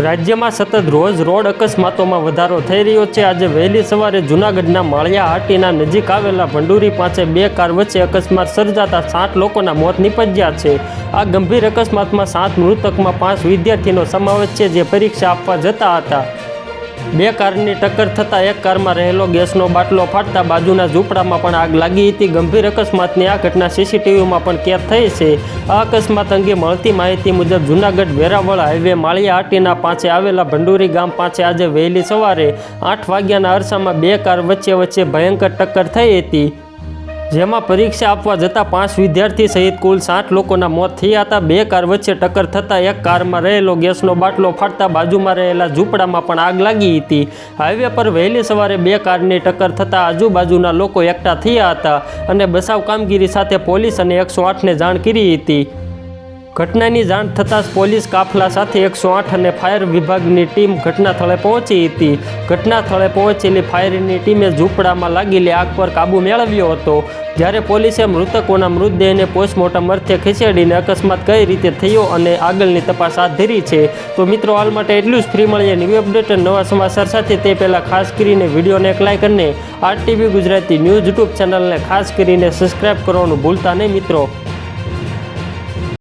રાજ્યમાં સતત રોજ રોડ અકસ્માતોમાં વધારો થઈ રહ્યો છે. આજે વહેલી સવારે જૂનાગઢના માળિયા હાટીના નજીક આવેલા ભંડુરી પાસે બે કાર વચ્ચે અકસ્માત સર્જાતા સાત લોકોના મોત નિપજ્યા છે. આ ગંભીર અકસ્માતમાં સાત મૃતકમાં પાંચ વિદ્યાર્થીનો સમાવેશ છે, જે પરીક્ષા આપવા જતા હતા. બે કારની ટક્કર થતાં એક કારમાં રહેલો ગેસનો બાટલો ફાટતા બાજુના ઝૂંપડામાં પણ આગ લાગી હતી. ગંભીર અકસ્માતની આ ઘટના સીસીટીવીમાં પણ કેદ થઈ છે. આ અકસ્માત અંગે મળતી માહિતી મુજબ જૂનાગઢ વેરાવળ હાઈવે માળિયા હાટીના પાસે આવેલા ભંડુરી ગામ પાસે આજે વહેલી સવારે આઠ વાગ્યાના અરસામાં બે કાર વચ્ચે વચ્ચે ભયંકર ટક્કર થઈ હતી. જેમાં પરીક્ષા આપવા જતા પાંચ વિદ્યાર્થી સહિત કુલ સાત લોકોના મોત થયા હતા. બે કાર વચ્ચે ટક્કર થતાં એક કારમાં રહેલો ગેસનો બાટલો ફાટતા બાજુમાં રહેલા ઝૂંપડામાં પણ આગ લાગી હતી. હાઈવે પર વહેલી સવારે બે કારની ટક્કર થતાં આજુબાજુના લોકો એકઠા થયા હતા અને બચાવ કામગીરી સાથે પોલીસ અને એકસો આઠને જાણ કરી હતી. ઘટનાની જાણ થતાં જ પોલીસ કાફલા સાથે એકસો આઠ અને ફાયર વિભાગની ટીમ ઘટના સ્થળે પહોંચી હતી. ઘટના સ્થળે પહોંચેલી ફાયરની ટીમે ઝૂંપડામાં લાગેલી આગ પર કાબૂ મેળવ્યો હતો. જ્યારે પોલીસે મૃતકોના મૃતદેહને પોસ્ટમોર્ટમ અર્થે ખસેડીને અકસ્માત કઈ રીતે થયો અને આગળની તપાસ હાથ ધરી છે? તો મિત્રો, હાલ માટે એટલું જ. ફ્રી મળીએ ન્યૂ અપડેટ અને નવા સમાચાર સાથે તે પહેલાં ખાસ કરીને વિડીયોને એક લાઇક અને R TV Gujarati news YouTube ચેનલને ખાસ કરીને સબસ્ક્રાઇબ કરવાનું ભૂલતા નહીં મિત્રો.